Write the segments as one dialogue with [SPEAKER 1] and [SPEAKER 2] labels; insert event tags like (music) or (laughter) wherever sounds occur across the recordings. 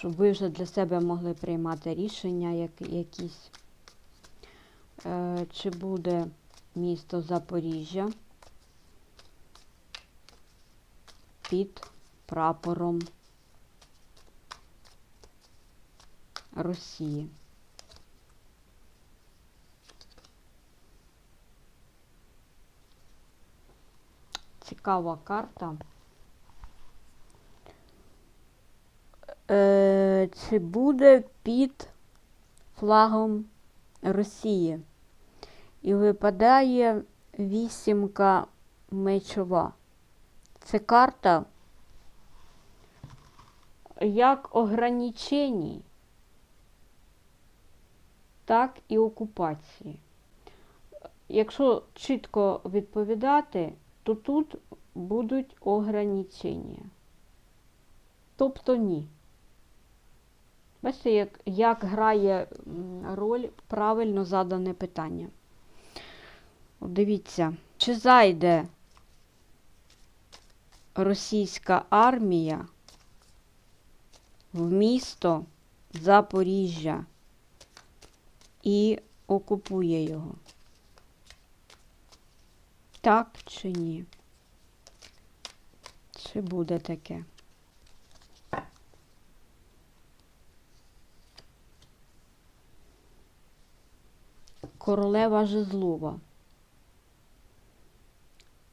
[SPEAKER 1] щоб ви вже для себе могли приймати рішення як, якісь. Е, чи буде місто Запоріжжя під прапором Росії? Цікава карта. Е, чи буде під флагом Росії? І випадає вісімка мечова. Це карта як ограничень, так і окупації. Якщо чітко відповідати, то тут будуть ограничення. Тобто ні. Бачите, як, як грає роль правильно задане питання. От Дивіться, чи зайде російська армія в місто Запоріжжя і окупує його? Так чи ні? Чи буде таке? Королева Жезлова.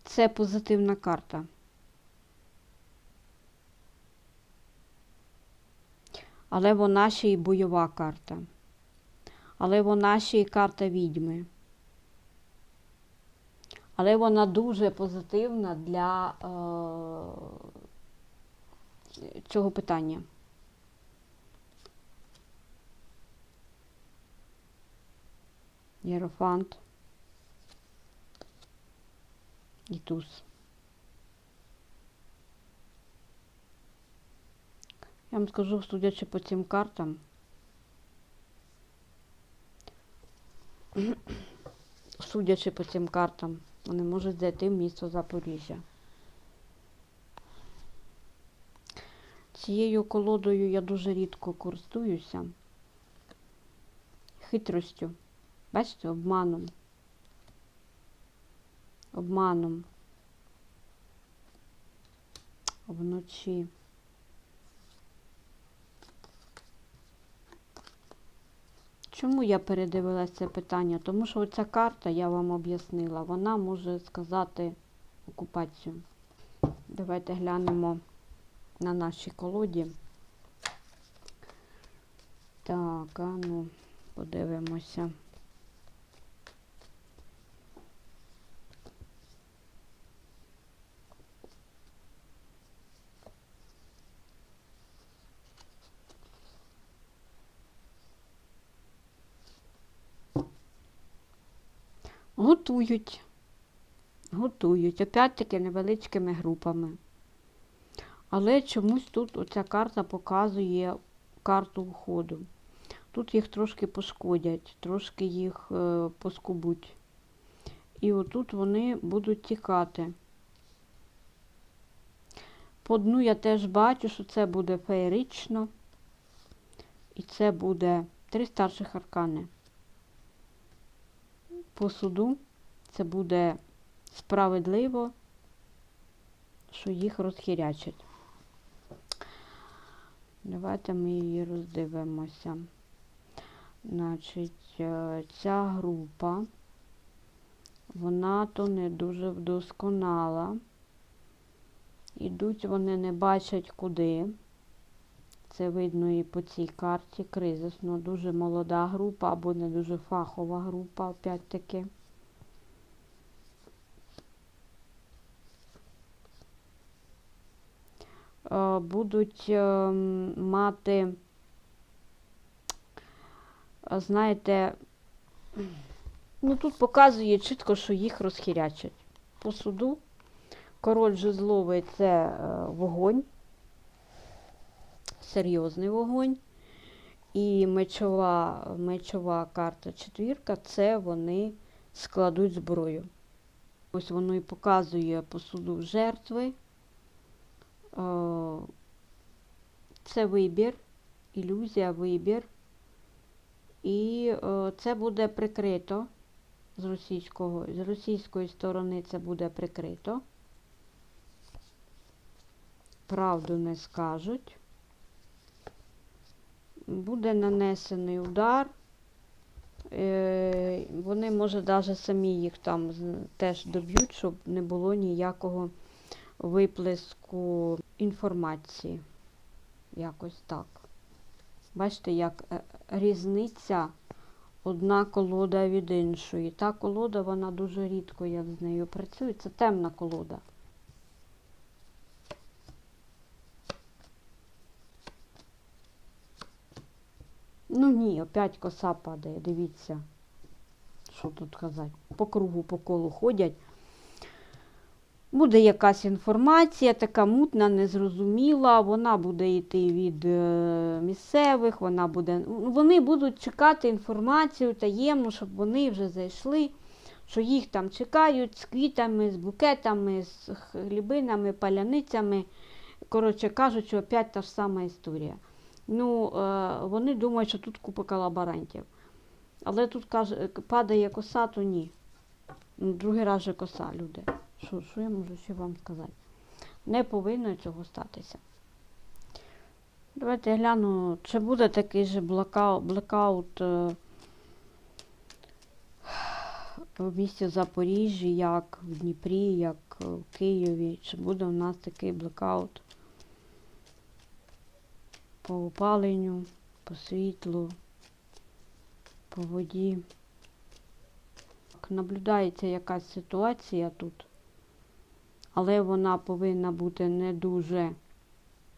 [SPEAKER 1] Це позитивна карта. Але вона ще й бойова карта. Але вона ще й карта відьми. Але вона дуже позитивна для е, цього питання. Єрофант. І туз. Я вам скажу, судячи по цим картам, (coughs) судячи по цим картам, вони можуть зайти в місто Запоріжжя. Цією колодою я дуже рідко користуюся. Хитростю. Бачите, обманом. Обманом. Вночі. Чому я передивилася це питання? Тому що оця карта, я вам об'яснила, вона може сказати окупацію. Давайте глянемо на нашій колоді. Так, а ну, подивимося. Готують. Готують. Опять-таки невеличкими групами. Але чомусь тут оця карта показує карту входу. Тут їх трошки пошкодять, трошки їх е, поскубуть. І отут вони будуть тікати. По дну я теж бачу, що це буде феєрично. І це буде три старших аркани. По суду це буде справедливо, що їх розхірячать. Давайте ми її роздивимося. Значить, е, ця група, вона то не дуже вдосконала. Ідуть вони не бачать куди. Це видно і по цій карті кризисно. Дуже молода група або не дуже фахова група, опять-таки. Е, Будуть е, мати, е, знаєте, ну тут показує чітко, що їх розхірячать. По суду король жезловий це вогонь серйозний вогонь. І мечова, мечова карта четвірка це вони складуть зброю. Ось воно і показує по суду жертви. Е, Це вибір, ілюзія, вибір. І е, це буде прикрито з російського, з російської сторони це буде прикрито. Правду не скажуть. Буде нанесений удар. Е, Вони, може, навіть самі їх там теж доб'ють, щоб не було ніякого виплеску інформації. Якось так. Бачите, як е, різниця одна колода від іншої. Та колода, вона дуже рідко як з нею працює. Це темна колода. Ну ні, опять коса падає, дивіться. Що тут казати? По кругу, по колу ходять. Буде якась інформація, така мутна, незрозуміла, вона буде йти від е, місцевих, вона буде, ну, вони будуть чекати інформацію таємну, щоб вони вже зайшли, що їх там чекають з квітами, з букетами, з хлібинами, паляницями. Коротше кажучи, опять та ж сама історія. Ну, е, вони думають, що тут купа колаборантів. Але тут каже, падає коса, то ні. Ну, другий раз же коса, люди. Що, що я можу ще вам сказати? Не повинно цього статися. Давайте я гляну, чи буде такий же блокаут, блекаут е, в місті Запоріжжі, як в Дніпрі, як в Києві. Чи буде у нас такий блекаут по опаленню, по світлу, по воді. Наблюдається якась ситуація тут, але вона повинна бути не дуже,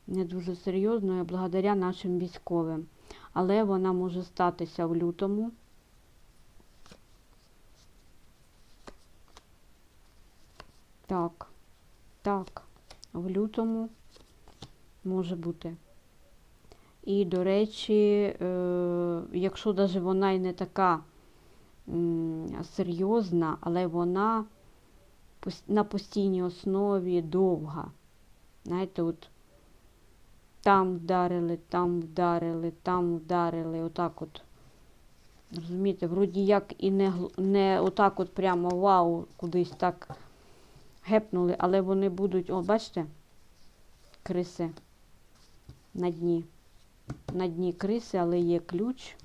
[SPEAKER 1] не дуже серйозною благодаря нашим військовим. Але вона може статися в лютому. Так, так, в лютому може бути. І, до речі, е, якщо навіть вона і не така серйозна, але вона на постійній основі довга. Знаєте, от там вдарили, там вдарили, там вдарили, отак от. Розумієте, вроді як і не, не отак от прямо вау, кудись так гепнули, але вони будуть, о, бачите, криси на дні. На дні криси, але є ключ.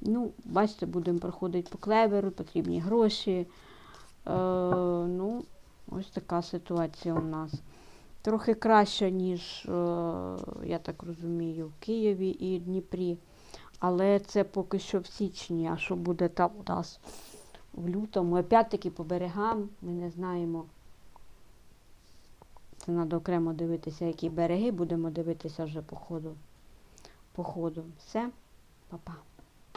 [SPEAKER 1] Ну, бачите, будемо проходити по клеверу, потрібні гроші. Е, ну, ось така ситуація у нас. Трохи краще, ніж, е, я так розумію, в Києві і Дніпрі. Але це поки що в січні, а що буде там у нас в лютому. Опять-таки по берегам ми не знаємо. Це треба окремо дивитися, які береги. Будемо дивитися вже по ходу. По ходу. Все, па-па.